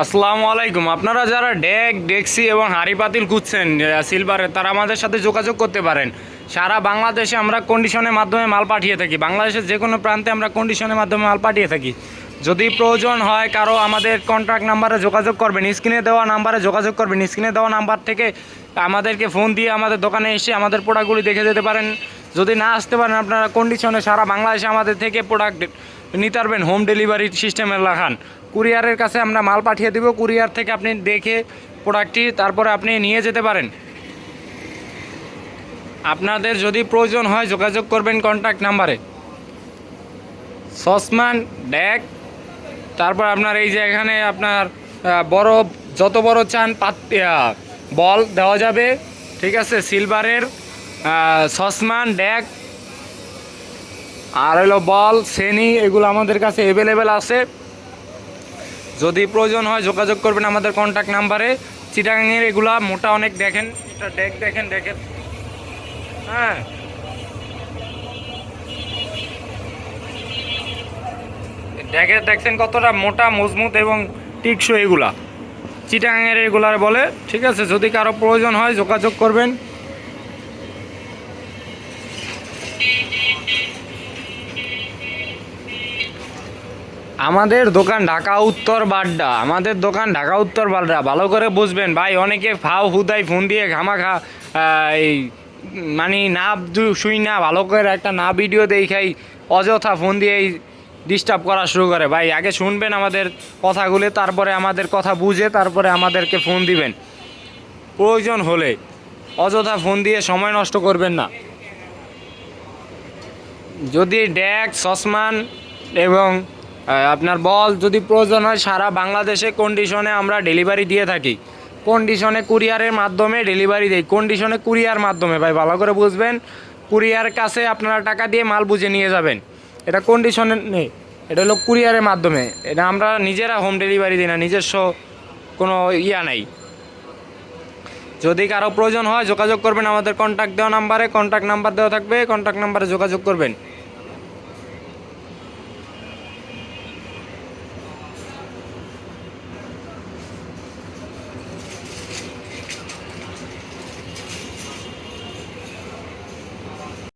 আসসালামু আলাইকুম। আপনারা যারা ডেক, ডেক্সি এবং হাঁড়ি পাতিল খুঁজছেন সিলভারের, তারা আমাদের সাথে যোগাযোগ করতে পারেন। সারা বাংলাদেশে আমরা কন্ডিশনের মাধ্যমে মাল পাঠিয়ে থাকি। বাংলাদেশের যে কোনো প্রান্তে আমরা কন্ডিশনের মাধ্যমে মাল পাঠিয়ে থাকি। যদি প্রয়োজন হয়, কারও আমাদের কন্ট্যাক্ট নাম্বারে যোগাযোগ করবেন স্ক্রিনে দেওয়া নাম্বারে যোগাযোগ করবেন। স্ক্রিনে দেওয়া নাম্বার থেকে আমাদেরকে ফোন দিয়ে আমাদের দোকানে এসে আমাদের প্রোডাক্টগুলি দেখে যেতে পারেন। যদি না আসতে পারেন, আপনারা কন্ডিশনে সারা বাংলাদেশে আমাদের থেকে প্রোডাক্ট নিতে পারবেন হোম ডেলিভারি সিস্টেমে লাগান কুরিয়ারের কাছে আমরা মাল পাঠিয়ে দেবো, কুরিয়ার থেকে আপনি দেখে প্রোডাক্টটি তারপরে আপনি নিয়ে যেতে পারেন। আপনাদের যদি প্রয়োজন হয় যোগাযোগ করবেন কন্ট্যাক্ট নাম্বারে সসমান ড্যাক তারপর আপনার এই যে এখানে আপনার বড়, যত বড় চান পাত বল দেওয়া যাবে, ঠিক আছে সিলভারের সসমান ড্যাক আর হলো বল শ্রেণি এগুলো আমাদের কাছে অ্যাভেলেবেল আছে। যদি প্রয়োজন হয় যোগাযোগ করবেন আমাদের কন্ট্যাক্ট নাম্বারে চিটাগাঙের এগুলা মোটা অনেক দেখেন। এটা ডেক দেখেন দেখেন। হ্যাঁ। দেখে, দেখছেন কতটা মোটা, মজবুত এবং টিকসই এগুলা। চিটাগাঙের এগুলার বলে, ঠিক আছে? যদি কারও প্রয়োজন হয় যোগাযোগ করবেন। আমাদের দোকান ঢাকা উত্তর বাড্ডা। আমাদের দোকান ঢাকা উত্তর বাড্ডা। ভালো করে বুঝবেন ভাই, অনেকে ফাও হুদাই ফোন দিয়ে ঘামা খা এই মানে না শুই না, ভালো করে একটা না ভিডিও দেখাই, অযথা ফোন দিয়ে ডিস্টার্ব করা শুরু করে। ভাই, আগে শুনবেন আমাদের কথাগুলো, তারপরে আমাদের কথা বুঝে, তারপরে আমাদেরকে ফোন দিবেন। প্রয়োজন হলে অযথা ফোন দিয়ে সময় নষ্ট করবেন না। যদি ড্যাক সসমান এবং আপনার বল যদি প্রয়োজন হয়, সারা বাংলাদেশে কন্ডিশনে আমরা ডেলিভারি দিয়ে থাকি। কন্ডিশনে কুরিয়ারের মাধ্যমে ডেলিভারি দিই। কন্ডিশনে কুরিয়ার মাধ্যমে, ভাই, ভালো করে বুঝবেন কুরিয়ার কাছে আপনারা টাকা দিয়ে মাল বুঝে নিয়ে যাবেন। এটা কন্ডিশনে নেই। এটা হলো কুরিয়ারের মাধ্যমে। এটা আমরা নিজেরা হোম ডেলিভারি দিই না, নিজস্ব কোনো ইয়া নাই। যদি কারও প্রয়োজন হয়, যোগাযোগ করবেন আমাদের কন্ট্যাক্ট দেওয়া নাম্বারে কন্ট্যাক্ট নাম্বার দেওয়া থাকবে কন্ট্যাক্ট নাম্বারে যোগাযোগ করবেন।